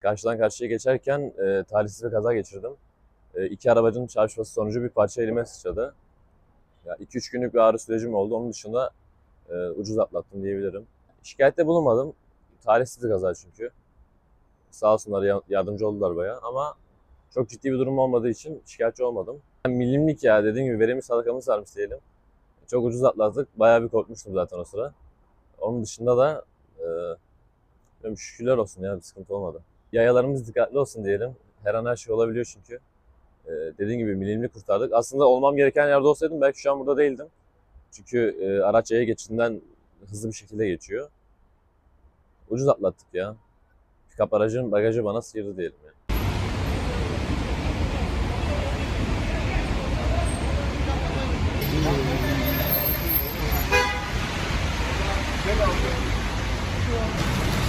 Karşıdan karşıya geçerken e, talihsiz bir kaza geçirdim. E, iki arabacının çarpışması sonucu bir parça elime sıçradı. Ya 2-3 günlük bir ağrı sürecim oldu. Onun dışında e, ucuz atlattım diyebilirim. Şikayette bulunmadım. Talihsiz bir kaza çünkü. Sağ olsunlar ya- yardımcı oldular bayağı ama çok ciddi bir durum olmadığı için şikayetçi olmadım. Yani milimlik ya dediğim gibi verimli sadakamız varmış diyelim. Çok ucuz atlattık. Bayağı bir korkmuştum zaten o sıra. Onun dışında da e, şükürler olsun ya bir sıkıntı olmadı yayalarımız dikkatli olsun diyelim. Her an her şey olabiliyor çünkü. Ee, dediğim gibi milimli kurtardık. Aslında olmam gereken yerde olsaydım belki şu an burada değildim. Çünkü e, araç yaya geçinden hızlı bir şekilde geçiyor. Ucuz atlattık ya. Pikap aracın bagajı bana sıyırdı diyelim yani. Thank you.